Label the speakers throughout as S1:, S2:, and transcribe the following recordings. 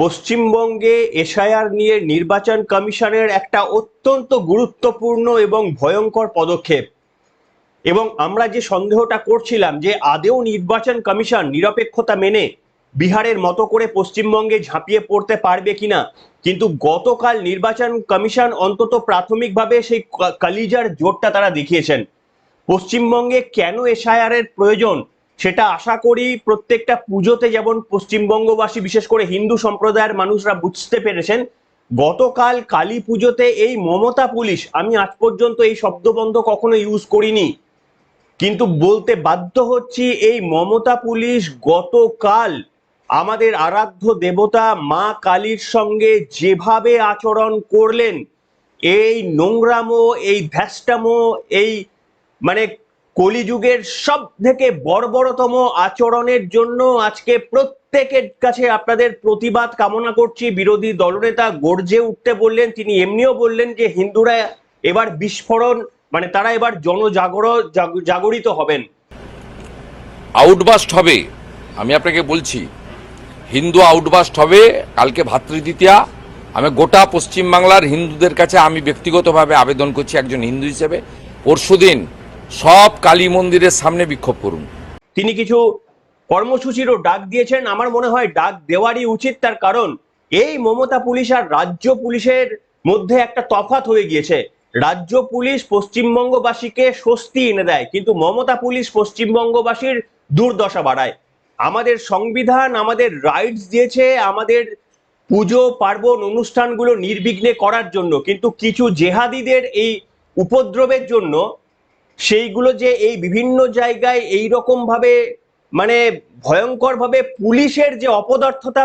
S1: পশ্চিমবঙ্গে এসআইআর নিয়ে নির্বাচন কমিশনের একটা অত্যন্ত গুরুত্বপূর্ণ এবং ভয়ঙ্কর পদক্ষেপ। এবং আমরা যে সন্দেহটা করছিলাম যে আদেও নির্বাচন কমিশন নিরপেক্ষতা মেনে বিহারের মতো করে পশ্চিমবঙ্গে ঝাঁপিয়ে পড়তে পারবে কিনা, কিন্তু গতকাল নির্বাচন কমিশন অন্তত প্রাথমিকভাবে সেই কালিজার জোরটা তারা দেখিয়েছেন। পশ্চিমবঙ্গে কেন এসআইআর এর প্রয়োজন সেটা আশা করি প্রত্যেকটা পুজোতে যেমন পশ্চিমবঙ্গবাসী, বিশেষ করে হিন্দু সম্প্রদায়ের মানুষরা বুঝতে পেরেছেন, গতকাল কালী পুজোতে এই মমতা পুলিশ, আমি আজ পর্যন্ত এই শব্দবন্ধ কখনো ইউজ করিনি, কিন্তু বলতে বাধ্য হচ্ছি এই মমতা পুলিশ গতকাল আমাদের আরাধ্য দেবতা মা কালীর সঙ্গে যেভাবে আচরণ করলেন, এই নোংরামো, এই ভ্যাস্টামো, এই মানে কলিযুগের সব থেকে বর্বরতম আচরণের জন্য আজকে প্রত্যেকের কাছে আপনাদের প্রতিবাদ কামনা করছি। বিরোধী দলনেতা গর্জে উঠতে বললেন, তিনি এমনিও বললেন যে হিন্দুরা এবার বিস্ফোরণ মানে তারা এবার জনজাগর, জাগ- জাগরিত হবেন।
S2: আউটবাস্ট হবে, আমি আপনাকে বলছি। হিন্দু আউটবাস্ট হবে, কালকে ভাতৃদ্বিতীয়া। আমি গোটা পশ্চিমবাংলার হিন্দুদের কাছে আমি ব্যক্তিগতভাবে আবেদন করছি একজন হিন্দু হিসেবে। পরশুদিন সব কালী মন্দিরের সামনে বিক্ষোভ করুন।
S1: তিনি কিছু কর্মসূচিরও ডাক দিয়েছেন। আমার মনে হয় ডাক দেওয়ারই উচিত তার কারণ, এই মমতা পুলিশ আর রাজ্য পুলিশের মধ্যে একটা তফাৎ হয়ে গিয়েছে। রাজ্য পুলিশ পশ্চিমবঙ্গবাসীকে স্বস্তি এনে দেয়, কিন্তু মমতা পুলিশ পশ্চিমবঙ্গবাসীর দুর্দশা বাড়ায়। আমাদের সংবিধান, আমাদের রাইটস দিয়েছে, আমাদের পুজো, পার্বণ অনুষ্ঠানগুলো নির্বিঘ্নে করার জন্য, কিন্তু কিছু জেহাদিদের এই উপদ্রবের জন্য সেইগুলো যে এই বিভিন্ন জায়গায় এই ভাবে মানে ভয়ঙ্কর ভাবে পুলিশের যে অপদার্থতা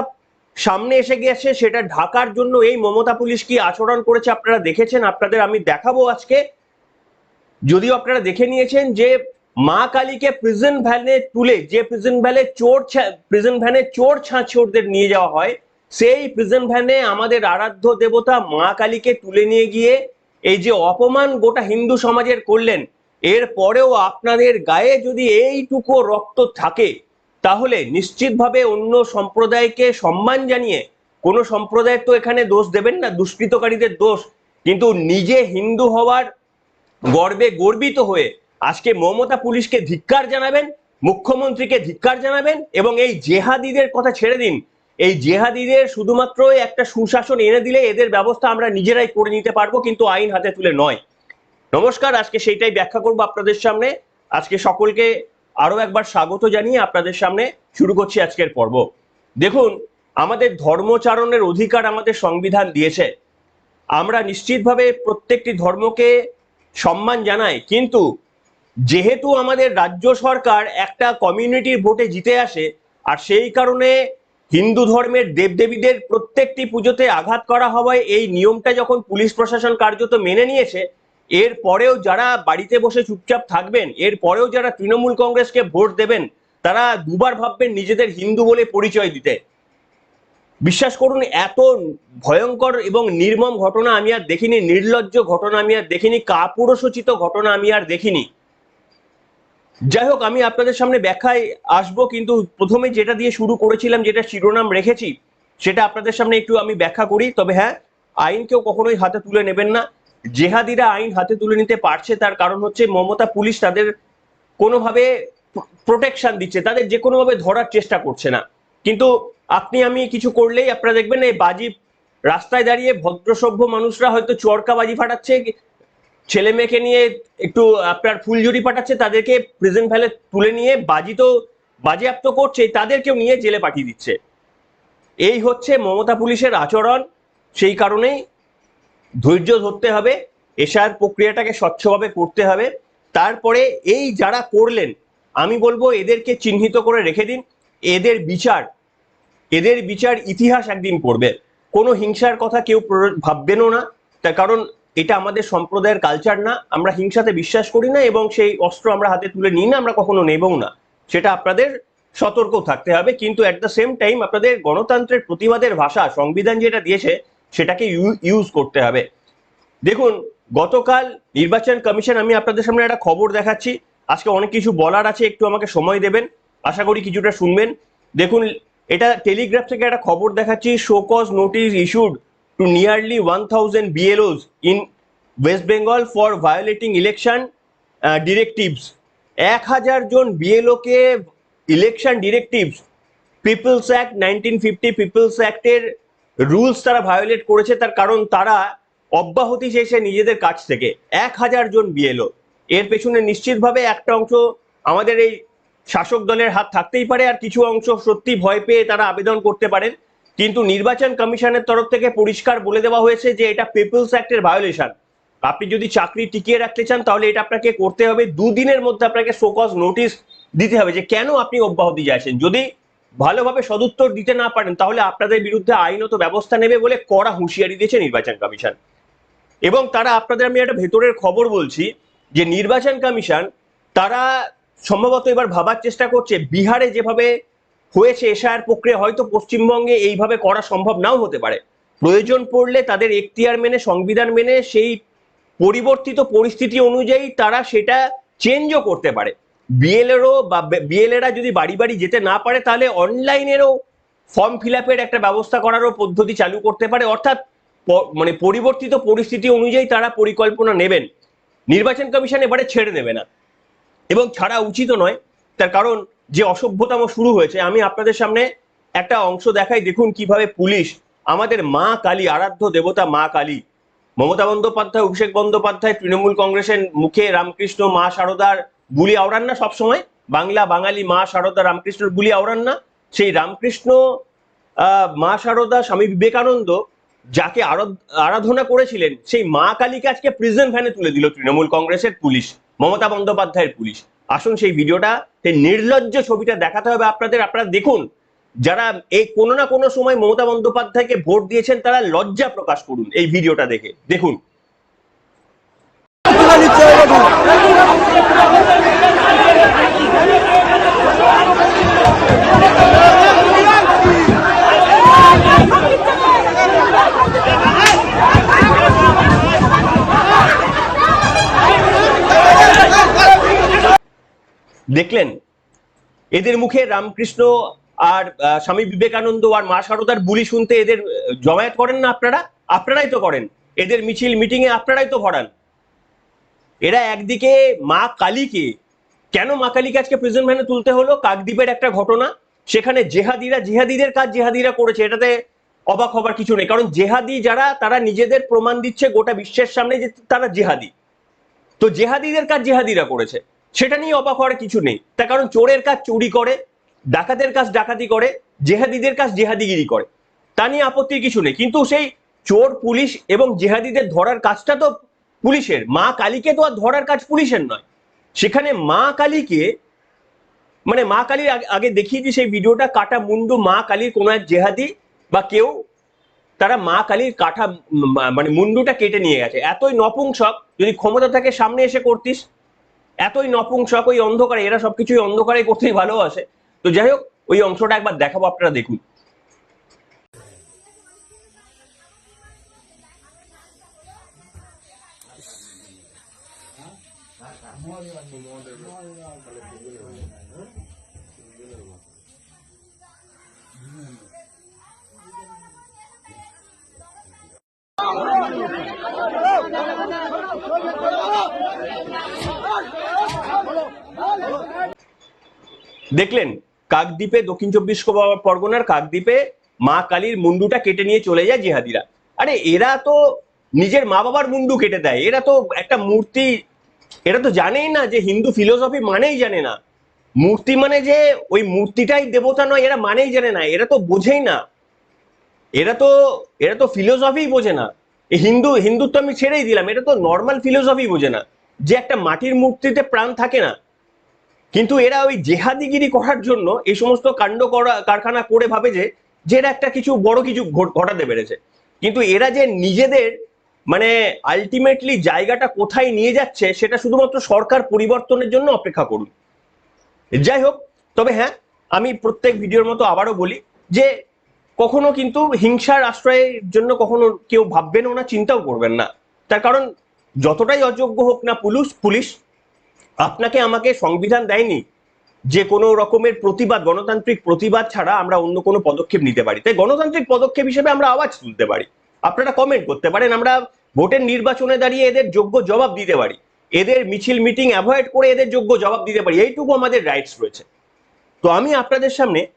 S1: সামনে এসে গেছে, সেটা ঢাকার জন্য এই মমতা পুলিশ কি আচরণ করেছে আপনারা দেখেছেন? আপনাদের আমি দেখাবো আজকে। যদিও আপনারা দেখে নিয়েছেন যে মা কালীকে প্রিজন ভ্যানে তুলে, যে প্রিজন ভ্যানে চোর প্রিজন ভ্যানে চোর ছাঁচোরদের নিয়ে যাওয়া হয়, সেই প্রিজন ভ্যানে আমাদের আরাধ্য দেবতা মা কালীকে তুলে নিয়ে গিয়ে এই যে অপমান গোটা হিন্দু সমাজের করলেন এর পরেও আপনাদের গায়ে যদি এইটুকু রক্ত থাকে, তাহলে নিশ্চিতভাবে অন্য সম্প্রদায়কে সম্মান জানিয়ে, কোনো সম্প্রদায়ের তো এখানে দোষ দেবেন না, দুষ্কৃতকারীদের দোষ, কিন্তু নিজে হিন্দু হওয়ার গর্বে গর্বিত হয়ে আজকে মমতা পুলিশকে ধিক্কার জানাবেন, মুখ্যমন্ত্রীকে ধিক্কার জানাবেন, এবং এই জেহাদিদের কথা ছেড়ে দিন। এই জেহাদিদের শুধুমাত্র একটা সুশাসন এনে দিলে এদের ব্যবস্থা আমরা নিজেরাই করে নিতে পারব, কিন্তু আইন হাতে তুলে নয়। নমস্কার, আজকে সেইটাই ব্যাখ্যা করব আপনাদের সামনে। আজকে সকলকে আরও একবার স্বাগত জানিয়ে আপনাদের সামনে শুরু করছি আজকের পর্ব। দেখুন, আমাদের ধর্মচারণের অধিকার আমাদের সংবিধান দিয়েছে। আমরা নিশ্চিতভাবে প্রত্যেকটি ধর্মকে সম্মান জানাই, কিন্তু যেহেতু আমাদের রাজ্য সরকার একটা কমিউনিটির ভোটে জিতে আসে, আর সেই কারণে হিন্দু ধর্মের দেবদেবীদের প্রত্যেকটি পুজোতে আঘাত করা হওয়ায় এই নিয়মটা যখন পুলিশ প্রশাসন কার্যত মেনে নিয়েছে এর পরেও যারা বাড়িতে বসে চুপচাপ থাকবেন, এর পরেও যারা তৃণমূল কংগ্রেসকে ভোট দেবেন, তারা দুবার ভাববেন নিজেদের হিন্দু বলে পরিচয় দিতে। বিশ্বাস করুন, এত ভয়ঙ্কর এবং নির্মম ঘটনা আমি আর দেখিনি, নির্লজ্জ ঘটনা আমি আর দেখিনি কাপুরসচিত ঘটনা আমি আর দেখিনি। যাই হোক, আমি আপনাদের সামনে ব্যাখ্যায় আসব, কিন্তু প্রথমে যেটা দিয়ে শুরু করেছিলাম, যেটা শিরোনাম রেখেছি, সেটা আপনাদের সামনে একটু আমি ব্যাখ্যা করি। তবে হ্যাঁ আইনকেও কখনোই হাতে তুলে নেবেন না। জেহাদিরা আইন হাতে তুলে নিতে পারছে, তার কারণ হচ্ছে মমতা পুলিশ তাদের কোনোভাবে প্রোটেকশন দিচ্ছে, তাদের যে কোনোভাবে ধরার চেষ্টা করছে না। কিন্তু আপনি, আমি কিছু করলেই আপনারা দেখবেন, এই বাজি রাস্তায় দাঁড়িয়ে ভদ্রসভ্য মানুষরা হয়তো চরকা বাজি ফাটাচ্ছে, ছেলে মেয়েকে নিয়ে একটু আপনার ফুলঝুরি পাঠাচ্ছে, তাদেরকে প্রেজেন্ট ভ্যালে তুলে নিয়ে বাজি তো বাজেয়াপ্ত করছে, তাদেরকেও নিয়ে জেলে পাঠিয়ে দিচ্ছে। এই হচ্ছে মমতা পুলিশের আচরণ, সেই কারণেই ধৈর্য ধরতে হবে এশার প্রক্রিয়াটাকে স্বচ্ছভাবে করতে হবে। তারপরে এই যারা করলেন, আমি বলব এদেরকে চিহ্নিত করে রেখে দিন। এদের বিচার এদের বিচার ইতিহাস একদিন করবে কোনো হিংসার কথা কেউ ভাববেনও না। তার কারণ এটা আমাদের সম্প্রদায়ের কালচার না। আমরা হিংসাতে বিশ্বাস করি না এবং সেই অস্ত্র আমরা হাতে তুলে নিই না, আমরা কখনো নেবও না। সেটা আপনাদের সতর্ক থাকতে হবে। কিন্তু অ্যাট দ্য সেম টাইম আপনাদের গণতন্ত্রের প্রতিবাদের ভাষা, সংবিধান যেটা দিয়েছে সেটাকে ইউজ করতে হবে। দেখুন, গতকাল নির্বাচন কমিশন, আমি আপনাদের সামনে একটা খবর দেখাচ্ছি। আজকে অনেক কিছু বলার আছে, একটু আমাকে সময় দেবেন। আশা করি কিছুটা শুনবেন। দেখুন, এটা টেলিগ্রাফ থেকে একটা খবর দেখাচ্ছি, show cause notice issued to nearly one thousand BLOs in West Bengal for violating election directives এক হাজার জন বিএলওকে election directives people's act nineteen fifty people's অ্যাক্টের rules তারা ভায়োলেট করেছে, তার কারণ তারা অব্যাহতি চেয়েছে নিজেদের কাছ থেকে। এক হাজার জন বিএলও এর পেছনে নিশ্চিতভাবে একটা অংশ আমাদের এই শাসক দলের হাত থাকতেই পারে, আর কিছু অংশ সত্যি ভয় পেয়ে তারা আবেদন করতে পারেন। কিন্তু নির্বাচন কমিশনের তরফ থেকে পরিষ্কার বলে দেওয়া হয়েছে যে এটা পিপলস অ্যাক্টের ভায়োলেশন আপনি যদি চাকরি টিকিয়ে রাখতে চান, তাহলে এটা আপনাকে করতে হবে। দুদিনের মধ্যে আপনাকে শোকজ নোটিশ দিতে হবে যে কেন আপনি অব্যাহতি চাইছেন। যদি ভালোভাবে সদুত্তর দিতে না পারেন, তাহলে আপনাদের বিরুদ্ধে আইনত ব্যবস্থা নেবে বলে কড়া হুঁশিয়ারি দিয়েছে নির্বাচন কমিশন। এবং তারা, আপনাদের আমি একটা ভেতরের খবর বলছি যে নির্বাচন কমিশন, তারা সম্ভবত এবার ভাবার চেষ্টা করছে, বিহারে যেভাবে হয়েছে এশায়ার প্রক্রিয়া, হয়তো পশ্চিমবঙ্গে এইভাবে করা সম্ভব নাও হতে পারে। প্রয়োজন পড়লে তাদের এখতিয়ার মেনে, সংবিধান মেনে সেই পরিবর্তিত পরিস্থিতি অনুযায়ী তারা সেটা চেঞ্জও করতে পারে। বিএলএরও বা বিএলএরা যদি বাড়ি বাড়ি যেতে না পারে, তাহলে অনলাইনেরও ফর্ম ফিল আপের একটা ব্যবস্থা করারও পদ্ধতি চালু করতে পারে। অর্থাৎ মানে পরিবর্তিত পরিস্থিতি অনুযায়ী তারা পরিকল্পনা নেবেন। নির্বাচন কমিশন এবারে ছেড়ে নেবে না। এবং ছাড়া উচিত নয়, তার কারণ যে অসভ্যতাম শুরু হয়েছে, আমি আপনাদের সামনে একটা অংশ দেখাই, দেখুন কীভাবে পুলিশ আমাদের মা কালী, আরাধ্য দেবতা মা কালী, মমতা বন্দ্যোপাধ্যায়, অভিষেক বন্দ্যোপাধ্যায়, তৃণমূল কংগ্রেসের মুখে রামকৃষ্ণ, মা শারদার বুলি আওড়ান না সবসময়। বাংলা, বাঙালি, মা শারদা রামকৃষ্ণর বুলি আওড়ান না। সেই রামকৃষ্ণ মা শারদা স্বামী বিবেকানন্দ যাকে আরাধনা করেছিলেন, সেই মা কালীকে আজকে প্রিজন ভ্যানে তুলে দিল তৃণমূল কংগ্রেসের পুলিশ, মমতা বন্দ্যোপাধ্যায়ের পুলিশ। আসুন সেই ভিডিওটা, সেই নির্লজ্জ ছবিটা দেখাতে হবে আপনাদের। আপনারা দেখুন, যারা এই কোনো না কোনো সময় মমতা বন্দ্যোপাধ্যায়কে ভোট দিয়েছেন, তারা লজ্জা প্রকাশ করুন এই ভিডিওটা দেখে। দেখুন। দেখলেন? এদের মুখে রামকৃষ্ণ আর স্বামী বিবেকানন্দ আর মা শারদার বুলি শুনতে এদের জমায়েত করেন না আপনারা? আপনারাই তো করেন। এদের মিছিল মিটিং এ আপনারাই তো ভরান। এরা একদিকে মা কালীকে, কেন মা কালীকে আজকে প্রিজন ভ্যানে তুলতে হলো? কাকদ্বীপের একটা ঘটনা। সেখানে জেহাদিরা, জেহাদিদের কাজ জেহাদিরা করেছে, এটাতে অবাক হবার কিছু নেই। কারণ জেহাদি যারা, তারা নিজেদের প্রমাণ দিচ্ছে গোটা বিশ্বের সামনে যে তারা জেহাদি। তো জেহাদিদের কাজ জেহাদিরা করেছে। সেটা নিয়ে অবাক হওয়ার কিছু নেই। তার কারণ চোরের কাজ চুরি করে, ডাকাতের কাজ ডাকাতি করে, জেহাদিদের কাজ জেহাদিগিরি করে। তা নিয়ে আপত্তির কিছু নেই। কিন্তু সেই চোর, পুলিশ এবং জেহাদিদের ধরার কাজটা তো পুলিশের। মা কালীকে তো আর ধরার কাজ পুলিশের নয়। সেখানে মা কালীকে মানে মা কালীর আগে- আগে দেখিয়ে দিই সেই ভিডিওটা, কাটা মুন্ডু মা কালীর কোনো এক জেহাদি বা কেউ, তারা মা কালীর কাঠা মানে মুন্ডুটা কেটে নিয়ে গেছে। এতই নপুংসক, যদি ক্ষমতা থাকে সামনে এসে করতিস। এতই নপুংসক, ওই অন্ধকারে, এরা সবকিছুই অন্ধকারে করতেই ভালোবাসে। তো যাই হোক, ওই অংশটা একবার দেখাবো, আপনারা দেখুন। দেখলেন, কাকদ্বীপে দক্ষিণ চব্বিশ পর- পরগনার কাকদ্বীপে মা কালীর মুন্ডুটা কেটে নিয়ে চলে যায় জেহাদিরা। আরে, এরা তো নিজের মা বাবার মুন্ডু কেটে দেয়। এরা তো একটা মূর্তি, এরা তো জানেই না যে হিন্দু ফিলোসফি মানেই জানে না। মূর্তি মানে যে ওই মূর্তিটাই দেবতা নয়, এরা মানেই জানে না। এরা তো বোঝেই না। এরা তো এরা তো ফিলোসফি বোঝে না। হিন্দু, হিন্দুত্ব আমি ছেড়েই দিলাম। এটা তো নর্মাল ফিলোসফি বোঝে না। যে একটা মাটির মূর্তিতে প্রাণ থাকে না। কিন্তু এরা ওই জেহাদিগিরি করার জন্য এই সমস্ত কাণ্ড করা, কারখানা করে ভাবে যে এরা একটা কিছু বড় কিছু ঘট- ঘটাতে পেরেছে। কিন্তু এরা যে নিজেদের মানে আলটিমেটলি জায়গাটা কোথায় নিয়ে যাচ্ছে, সেটা শুধুমাত্র সরকার পরিবর্তনের জন্য অপেক্ষা করুন। যাই হোক, তবে হ্যাঁ আমি প্রত্যেক ভিডিওর মতো আবারও বলি যে, কখনো কিন্তু হিংসার আশ্রয়ের জন্য কখনো কেউ ভাববেনও না, চিন্তাও করবেন না। তার কারণ, যতটাই অযোগ্য হোক না পুলিশ পুলিশ আপনাকে আমাকে সংবিধান দেয়নি। যে কোনো রকমের প্রতিবাদ, গণতান্ত্রিক প্রতিবাদ ছাড়া আমরা অন্য কোনো পদক্ষেপ নিতে পারি। তাই গণতান্ত্রিক পদক্ষেপ হিসেবে আমরা আওয়াজ তুলতে পারি। আপনারা কমেন্ট করতে পারেন, আমরা ভোটের নির্বাচনে দাঁড়িয়ে এদের যোগ্য জবাব দিতে পারি। এদের মিছিল মিটিং অ্যাভয়েড করে এদের যোগ্য জবাব দিতে পারি। এইটুকু আমাদের রাইটস রয়েছে। তো আমি আপনাদের সামনে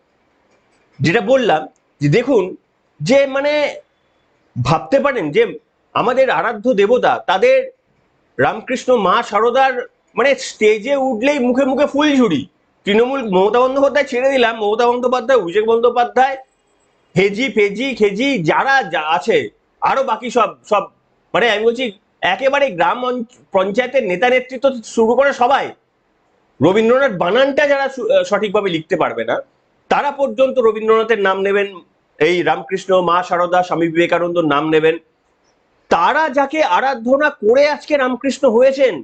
S1: যেটা বললাম, যে দেখুন, যে মানে ভাবতে পারেন যে আমাদের আরাধ্য দেবতা, তাদের রামকৃষ্ণ মা সারদার মানে স্টেজে উঠলেই মুখে মুখে ফুলঝুরি তৃণমূল, মমতা বন্দ্যোপাধ্যায় ছেড়ে দিলাম, মমতা বন্দ্যোপাধ্যায়, অভিষেক বন্দ্যোপাধ্যায়, হেজি ফেজি, খেজি, যারা আছে, আরও বাকি সব সব মানে আমি বলছি একেবারে গ্রাম পঞ্চায়েতের নেতা নেতৃত্ব শুরু করে সবাই। রবীন্দ্রনাথ বানানটা যারা সঠিকভাবে লিখতে পারবে না, তারা পর্যন্ত রবীন্দ্রনাথের নাম নেবেন, এই রামকৃষ্ণ, মা সারদা, স্বামী বিবেকানন্দর নাম নেবেন। তারা যাকে আরাধনা করে আজকে রামকৃষ্ণ হয়েছেন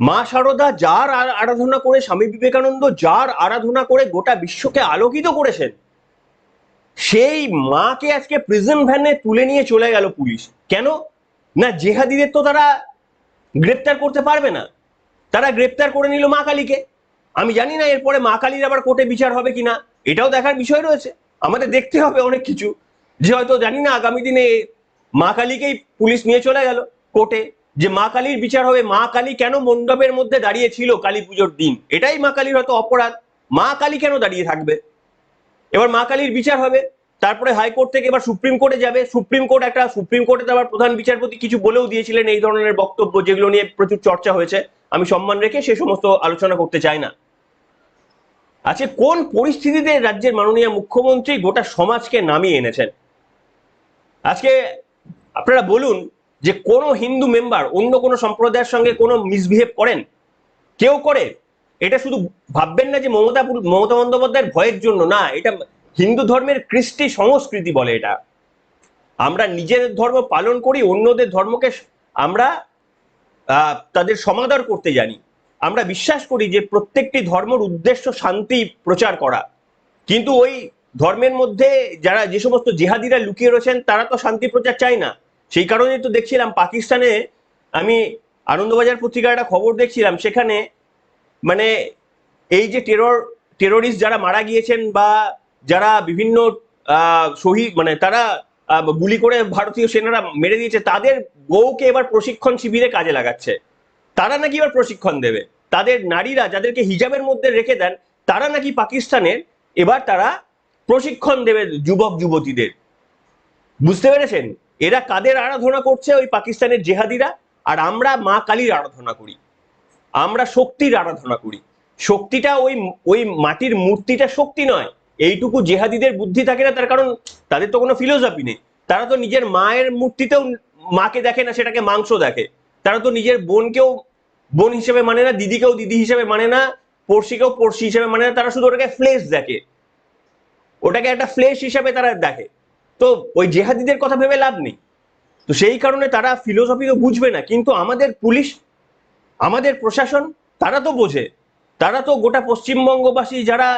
S1: মা সারদা যার আরাধনা করে স্বামী বিবেকানন্দ, যার আরাধনা করে গোটা বিশ্বকে আলোকিত করেছেন, সেই মাকে আজকে প্রিজন ভ্যানে তুলে নিয়ে চলে গেল পুলিশ। কেন? না জেহাদিদের তো তারা গ্রেপ্তার করতে পারবে না। তারা গ্রেপ্তার করে নিল মা কালীকে। আমি জানি না এরপরে মা কালীর আবার কোর্টে বিচার হবে কিনা। এটাও দেখার বিষয় রয়েছে। আমাদের দেখতে হবে অনেক কিছু। যে হয়তো জানি না, আগামী দিনে মা কালীকেই পুলিশ নিয়ে চলে গেল কোর্টে। যে মা কালীর বিচার হবে, মা কালী কেন মণ্ডপের মধ্যে দাঁড়িয়ে ছিল কালী পুজোর দিন? এটাই মা কালীর হয়তো অপরাধ। মা কালী কেন দাঁড়িয়ে থাকবে? এবার মা কালীর বিচার হবে, তারপরে হাইকোর্ট থেকে এবার সুপ্রিম কোর্টে যাবে। সুপ্রিম কোর্ট একটা, সুপ্রিম কোর্টে আবার প্রধান বিচারপতি কিছু বলেও দিয়েছিলেন এই ধরনের বক্তব্য, যেগুলো নিয়ে প্রচুর চর্চা হয়েছে। আমি সম্মান রেখে সে সমস্ত আলোচনা করতে চাই না। আজকে কোন পরিস্থিতিতে রাজ্যের মাননীয় মুখ্যমন্ত্রী গোটা সমাজকে নামিয়ে এনেছেন? আজকে আপনারা বলুন যে কোনো হিন্দু মেম্বার অন্য কোনো সম্প্রদায়ের সঙ্গে কোনো মিসবিহেভ করেন, কেউ করে, এটা শুধু ভাববেন না যে মমতা মমতা বন্দ্যোপাধ্যায়ের ভয়ের জন্য, না, এটা হিন্দু ধর্মের কৃষ্টি সংস্কৃতি বলে এটা। আমরা নিজেদের ধর্ম পালন করি, অন্যদের ধর্মকে আমরা তাদের সমাদর করতে জানি। আমরা বিশ্বাস করি যে প্রত্যেকটি ধর্মের উদ্দেশ্য শান্তি প্রচার করা। কিন্তু ওই ধর্মের মধ্যে যারা যে সমস্ত জেহাদিরা লুকিয়ে রয়েছেন, তারা তো শান্তি প্রচার চায় না। সেই কারণে তো দেখছিলাম পাকিস্তানে আমি আনন্দবাজার পত্রিকার একটা খবর দেখছিলাম, সেখানে মানে এই যে টেরর টেরোরিস্ট যারা মারা গিয়েছেন বা যারা বিভিন্ন শহীদ মানে তারা গুলি করে ভারতীয় সেনারা মেরে দিয়েছে, তাদের বউকে এবার প্রশিক্ষণ শিবিরে কাজে লাগাচ্ছে। তারা নাকি এবার প্রশিক্ষণ দেবে? তাদের নারীরা যাদেরকে হিজাবের মধ্যে রেখে দেন, তারা নাকি পাকিস্তানের এবার তারা প্রশিক্ষণ দেবে যুবক যুবতীদের বুঝতে পেরেছেন? এরা কাদের আরাধনা করছে ওই পাকিস্তানের জেহাদিরা? আর আমরা মা কালীর আরাধনা করি। আমরা শক্তির আরাধনা করি। শক্তিটা ওই ওই মাটির মূর্তিটা শক্তি নয়। এইটুকু জেহাদিদের বুদ্ধি থাকে না, তার কারণ তাদের তো কোনো ফিলোসফি নেই। তারা তো নিজের মায়ের মূর্তিতেও মাকে দেখে না, সেটাকে মাংস দেখে। তারা তো নিজের বোনকেও বোন হিসেবে মানে না, দিদিকেও দিদি হিসেবে মানে না, পড়শিকেও পড়শি হিসেবে মানে না, তারা শুধু ওটাকে ফ্লেশ দেখে। ওটাকে একটা ফ্লেশ হিসেবে তারা দেখে। তো ওই জেহাদিদের কথা ভেবে লাভ নেই। তো সেই কারণে তারা ফিলোসফি তো বুঝবে না, কিন্তু আমাদের পুলিশ, আমাদের প্রশাসন, তারা তো বোঝে। তারা তো গোটা পশ্চিমবঙ্গবাসী যারা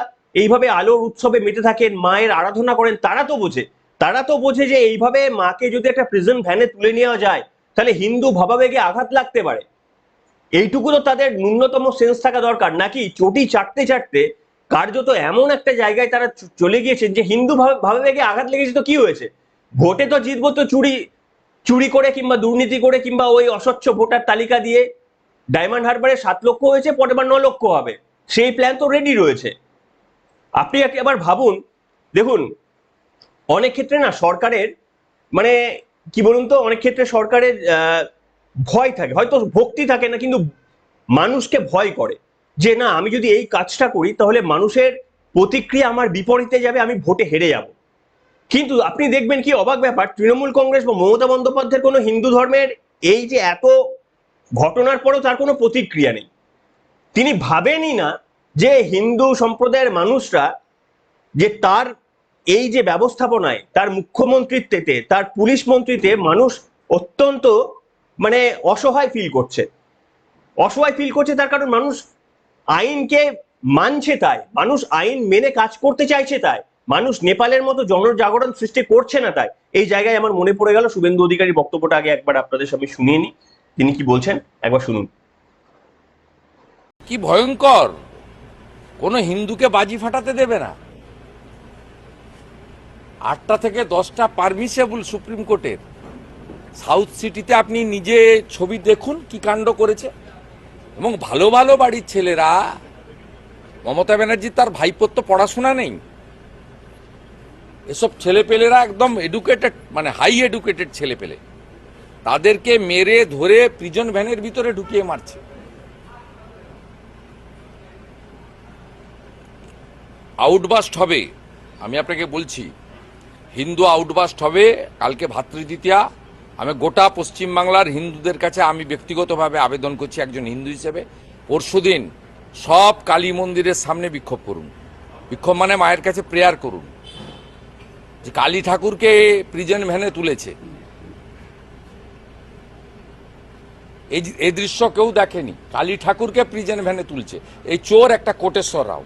S1: এইভাবে আলোর উৎসবে মেতে থাকেন, মায়ের আরাধনা করেন, তারা তো বোঝে। তারা তো বোঝে যে এইভাবে মাকে যদি একটা প্রিজন ভ্যানে তুলে নেওয়া যায়, তাহলে হিন্দু ভাবাবেগে আঘাত লাগতে পারে। এইটুকু তো তাদের ন্যূনতম সেন্স থাকা দরকার। নাকি চটি চাটতে চাটতে কার্যত এমন একটা জায়গায় তারা চলে গিয়েছেন যে হিন্দু ভাবে- ভাবাবেগে আঘাত লেগেছে তো কি হয়েছে? ভোটে তো জিতবো তো চুরি চুরি করে কিংবা দুর্নীতি করে কিংবা ওই অস্বচ্ছ ভোটার তালিকা দিয়ে ডায়মন্ড হারবারে সাত লক্ষ হয়েছে, পরের বার ন লক্ষ হবে। সেই প্ল্যান তো রেডি রয়েছে। আপনি আবার ভাবুন, দেখুন, অনেক ক্ষেত্রে না সরকারের মানে কি বলুন তো, অনেক ক্ষেত্রে সরকারের ভয় থাকে। হয়তো ভক্তি থাকে না, কিন্তু মানুষকে ভয় করে। যে না, আমি যদি এই কাজটা করি, তাহলে মানুষের প্রতিক্রিয়া আমার বিপরীতে যাবে, আমি ভোটে হেরে যাব। কিন্তু আপনি দেখবেন কি অবাক ব্যাপার, তৃণমূল কংগ্রেস বা মমতা বন্দ্যোপাধ্যায়ের কোনো হিন্দু ধর্মের এই যে এত ঘটনার পরেও তার কোনো প্রতিক্রিয়া নেই। তিনি ভাবেনই না যে হিন্দু সম্প্রদায়ের মানুষরা যে তার এই যে ব্যবস্থাপনায়, তার মুখ্যমন্ত্রিত্বেতে, তার পুলিশ মন্ত্রীতে মানুষ অত্যন্ত মানে অসহায় ফিল করছে। অসহায় ফিল করছে তার কারণ মানুষ আইনকে মানছে তাই, মানুষ আইন মেনে কাজ করতে চাইছে তাই, মানুষ নেপালের মতো জনজাগরণ সৃষ্টি করছে না তাই। এই জায়গায় আমার মনে পড়ে গেল শুভেন্দু অধিকারীর বক্তব্যটা আগে একবার আপনাদের সামনে শুনিয়ে নি তিনি কি বলছেন? একবার শুনুন।
S2: কি ভয়ঙ্কর! কোনো হিন্দুকে বাজি ফাটাতে দেবে না। আটটা থেকে দশটা পারমিসেবল সুপ্রিম কোর্টের। সাউথ সিটিতে আপনি নিজে ছবি দেখুন কি কাণ্ড করেছে। এবং ভালো ভালো বাড়ির ছেলেরা, মমতা ব্যানার্জি তার ভাইপোর তো পড়াশোনা নেই। এসব ছেলেপেলেরা একদম এডুকেটেড মানে হাই এডুকেটেড ছেলেপেলে। তাদেরকে মেরে, ধরে প্রিজন ভ্যানের ভিতরে ঢুকিয়ে মারছে। আউটবাস্ট হবে। আমি আপনাকে বলছি, হিন্দু আউটবাস্ট হবে, কালকে ভাতৃদ্বিতীয়া। আমি গোটা পশ্চিমবাংলার হিন্দুদের কাছে আমি ব্যক্তিগতভাবে আবেদন করছি একজন হিন্দু হিসেবে। পরশুদিন সব কালী মন্দিরের সামনে বিক্ষোভ করুন। বিক্ষোভ মানে মায়ের কাছে প্রেয়ার করুন। যে কালী ঠাকুরকে প্রিজন ভ্যানে তুলেছে। এই দৃশ্য কেউ দেখেনি। কালী ঠাকুরকে প্রিজন ভ্যানে তুলছে। এই চোর একটা কোটেশ্বর রাও।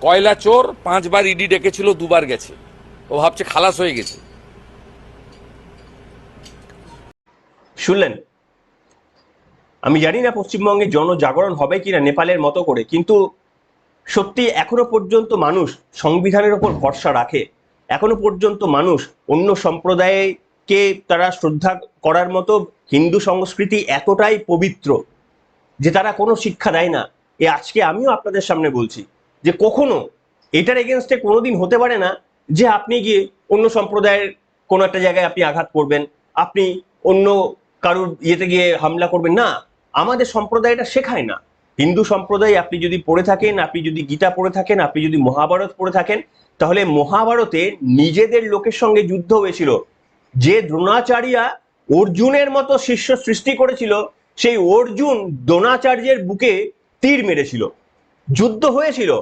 S2: কয়লা চোর, পাঁচবার ইডি ডেকেছিল, দুবার গেছে। ও ভাবছে খালাস হয়ে গেছে।
S1: শুনলেন? আমি জানি না পশ্চিমবঙ্গে জনজাগরণ হবে কিনা নেপালের মতো করে, কিন্তু সত্যি এখনও পর্যন্ত মানুষ সংবিধানের ওপর ভরসা রাখে। এখনও পর্যন্ত মানুষ অন্য সম্প্রদায়কে তারা শ্রদ্ধা করার মতো হিন্দু সংস্কৃতি এতটাই পবিত্র যে তারা কোনো শিক্ষা দেয় না। এ আজকে আমিও আপনাদের সামনে বলছি যে কখনো এটার এগেনস্টে কোনোদিন হতে পারে না যে আপনি গিয়ে অন্য সম্প্রদায়ের কোনো একটা জায়গায় আপনি আঘাত করবেন, আপনি অন্য কারোর ইয়েতে গিয়ে হামলা করবেন না। আমাদের সম্প্রদায়টা শেখায় না। হিন্দু সম্প্রদায়, আপনি যদি পড়ে থাকেন, আপনি যদি গীতা পড়ে থাকেন, আপনি যদি মহাভারত পড়ে থাকেন, তাহলে মহাভারতে নিজেদের লোকের সঙ্গে যুদ্ধ হয়েছিল। যে দ্রোণাচার্যা অর্জুনের মতো শিষ্য সৃষ্টি করেছিল, সেই অর্জুন দ্রোণাচার্যের বুকে তীর মেরেছিল। যুদ্ধ হয়েছিল।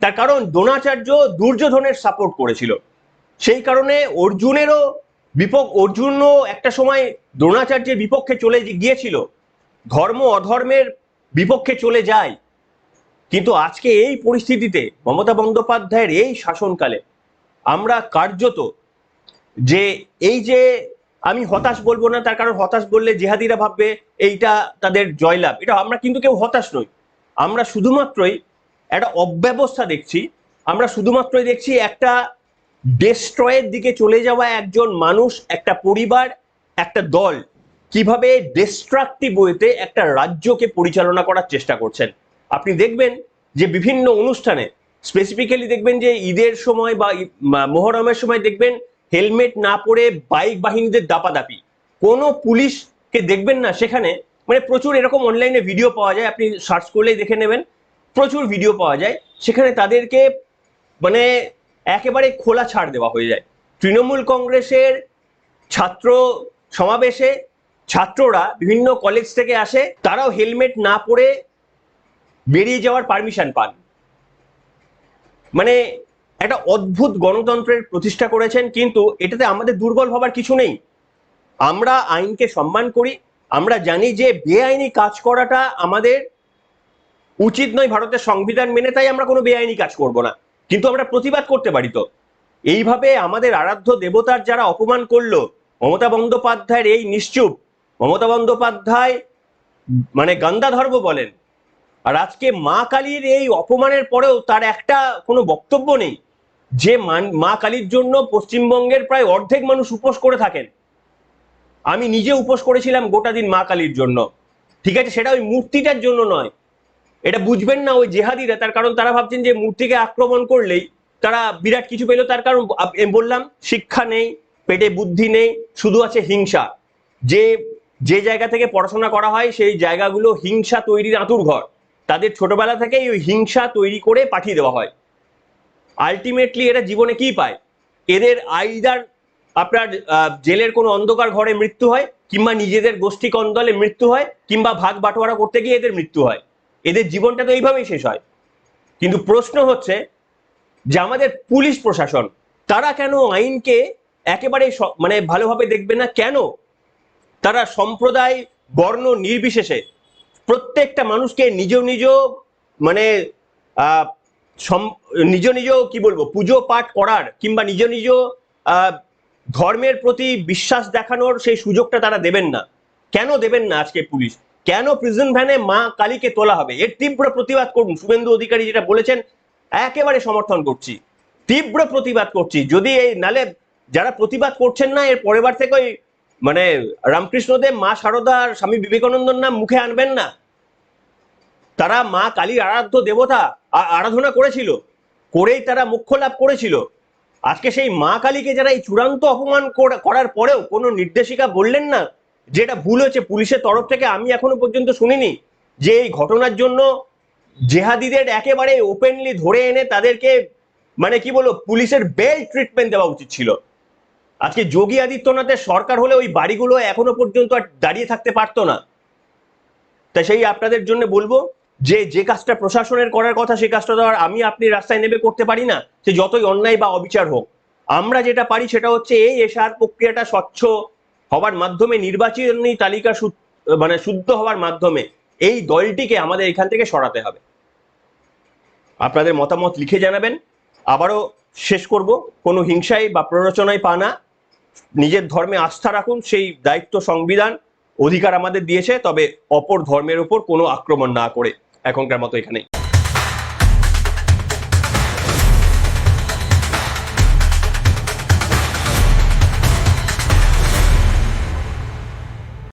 S1: তার কারণ দ্রোণাচার্য দুর্যোধনের সাপোর্ট করেছিল। সেই কারণে অর্জুনেরও বিপক অর্জুন একটা সময় দ্রোণাচার্যের বিপক্ষে চলে গিয়েছিল। ধর্ম অধর্মের বিপক্ষে চলে যায়। কিন্তু আজকে এই পরিস্থিতিতে মমতা বন্দ্যোপাধ্যায়ের এই শাসনকালে আমরা কার্যত যে, এই যে আমি হতাশ বলব না, তার কারণ হতাশ বললে জেহাদিরা ভাববে এইটা তাদের জয়লাভ। এটা আমরা কিন্তু কেউ হতাশ নই। আমরা শুধুমাত্রই একটা অব্যবস্থা দেখছি। আমরা শুধুমাত্রই দেখছি একটা ডেস্ট্রয়ের দিকে চলে যাওয়া একজন মানুষ, একটা পরিবার, একটা দল কীভাবে ডেস্ট্রাকটিভ ওয়েতে একটা রাজ্যকে পরিচালনা করার চেষ্টা করছেন। আপনি দেখবেন যে বিভিন্ন অনুষ্ঠানে স্পেসিফিক্যালি দেখবেন যে ঈদের সময় বা মোহরমের সময় দেখবেন হেলমেট না পরে বাইক বাহিনীদের দাপাদাপি। কোনো পুলিশকে দেখবেন না সেখানে মানে প্রচুর এরকম অনলাইনে ভিডিও পাওয়া যায়, আপনি সার্চ করলেই দেখে নেবেন, প্রচুর ভিডিও পাওয়া যায়। সেখানে তাদেরকে মানে একেবারে খোলা ছাড় দেওয়া হয়ে যায়। তৃণমূল কংগ্রেসের ছাত্র সমাবেশে ছাত্ররা বিভিন্ন কলেজ থেকে আসে, তারাও হেলমেট না পরে বেরিয়ে যাওয়ার পারমিশন পান। মানে একটা অদ্ভুত গণতন্ত্রের প্রতিষ্ঠা করেছেন, কিন্তু এটাতে আমাদের দুর্বল হবার কিছু নেই। আমরা আইনকে সম্মান করি, আমরা জানি যে বেআইনি কাজ করাটা আমাদের উচিত নয় ভারতের সংবিধান মেনে, তাই আমরা কোনো বেআইনি কাজ করব না। কিন্তু আমরা প্রতিবাদ করতে পারি তো। এইভাবে আমাদের আরাধ্য দেবতার যারা অপমান করল, মমতা বন্দ্যোপাধ্যায়ের এই নিশ্চুপ, মমতা বন্দ্যোপাধ্যায় মানে গন্দাধর্ব বলেন, আর আজকে মা কালীর এই অপমানের পরেও তার একটা কোনো বক্তব্য নেই, যে মা কালীর জন্য পশ্চিমবঙ্গের প্রায় অর্ধেক মানুষ উপোস করে থাকেন। আমি নিজে উপোস করেছিলাম গোটা দিন মা কালীর জন্য। ঠিক আছে, সেটা ওই মূর্তিটার জন্য নয় এটা বুঝবেন না ওই জেহাদিরা, তার কারণ তারা ভাবছেন যে মূর্তিকে আক্রমণ করলেই তারা বিরাট কিছু পেল, তার কারণ বললাম, শিক্ষা নেই, পেটে বুদ্ধি নেই, শুধু আছে হিংসা। যে যে জায়গা থেকে পড়াশোনা করা হয়, সেই জায়গাগুলো হিংসা তৈরির আঁতুর ঘর তাদের ছোটবেলা থেকেই ওই হিংসা তৈরি করে পাঠিয়ে দেওয়া হয়। আলটিমেটলি এরা জীবনে কি পায়? এদের আইদার আপনার জেলের কোনো অন্ধকার ঘরে মৃত্যু হয়, কিংবা নিজেদের গোষ্ঠী কন্দলে মৃত্যু হয়, কিংবা ভাগ বাটোয়ারা করতে গিয়ে এদের মৃত্যু হয়। এদের জীবনটা তো এইভাবেই শেষ হয়। কিন্তু প্রশ্ন হচ্ছে যে আমাদের পুলিশ প্রশাসন, তারা কেন আইনকে একেবারে মানে ভালোভাবে দেখবে না? কেন? তারা সম্প্রদায় বর্ণ নির্বিশেষে প্রত্যেকটা মানুষকে নিজ নিজ মানে নিজ নিজ, কি বলব, পুজো পাঠ করার কিংবা নিজ নিজ ধর্মের প্রতি বিশ্বাস দেখানোর সেই সুযোগটা তারা দেবেন না। কেন দেবেন না আজকে পুলিশ? কেন প্রিজন ভ্যানে মা কালীকে তোলা হবে? এর তীব্র প্রতিবাদ করুন। শুভেন্দু অধিকারী যেটা বলেছেন, একেবারে সমর্থন করছি। তীব্র প্রতিবাদ করছি। যদি এই নালে যারা প্রতিবাদ করছেন না, এর পরের থেকে ওই মানে রামকৃষ্ণদেব, মা শারদা আর স্বামী বিবেকানন্দর নাম মুখে আনবেন না। তারা মা কালীর আরাধ্য দেবতা আরাধনা করেছিল। করেই তারা মোক্ষ লাভ করেছিল। আজকে সেই মা কালীকে যারা এই চূড়ান্ত অপমান করার পরেও কোনো নির্দেশিকা বললেন না যে এটা ভুল হয়েছে পুলিশের তরফ থেকে আমি এখনও পর্যন্ত শুনিনি, যে এই ঘটনার জন্য জেহাদিদের একেবারে ওপেনলি ধরে এনে তাদেরকে মানে কি বলব, পুলিশের বেল ট্রিটমেন্ট দেওয়া উচিত ছিল। আজকে যোগী আদিত্যনাথের সরকার হলে ওই বাড়িগুলো এখনও পর্যন্ত আর দাঁড়িয়ে থাকতে পারতো না। তা সেই আপনাদের জন্য বলব যে যে কাজটা প্রশাসনের করার কথা সেই কাজটা তো আর আমি আপনি রাস্তায় নেমে করতে পারি না, সে যতই অন্যায় বা অবিচার হোক। আমরা যেটা পারি সেটা হচ্ছে এই এশার প্রক্রিয়াটা স্বচ্ছ হবার মাধ্যমে, নির্বাচনী তালিকা মানে শুদ্ধ হওয়ার মাধ্যমে এই দলটিকে আমাদের এখান থেকে সরাতে হবে। আপনাদের মতামত লিখে জানাবেন। আবারও শেষ করব। কোনো হিংসায় বা প্ররোচনায় পা না। নিজের ধর্মে আস্থা রাখুন। সেই দায়িত্ব সংবিধান অধিকার আমাদের দিয়েছে। তবে অপর ধর্মের উপর কোনো আক্রমণ না করে। এখনকার মতো এখানেই।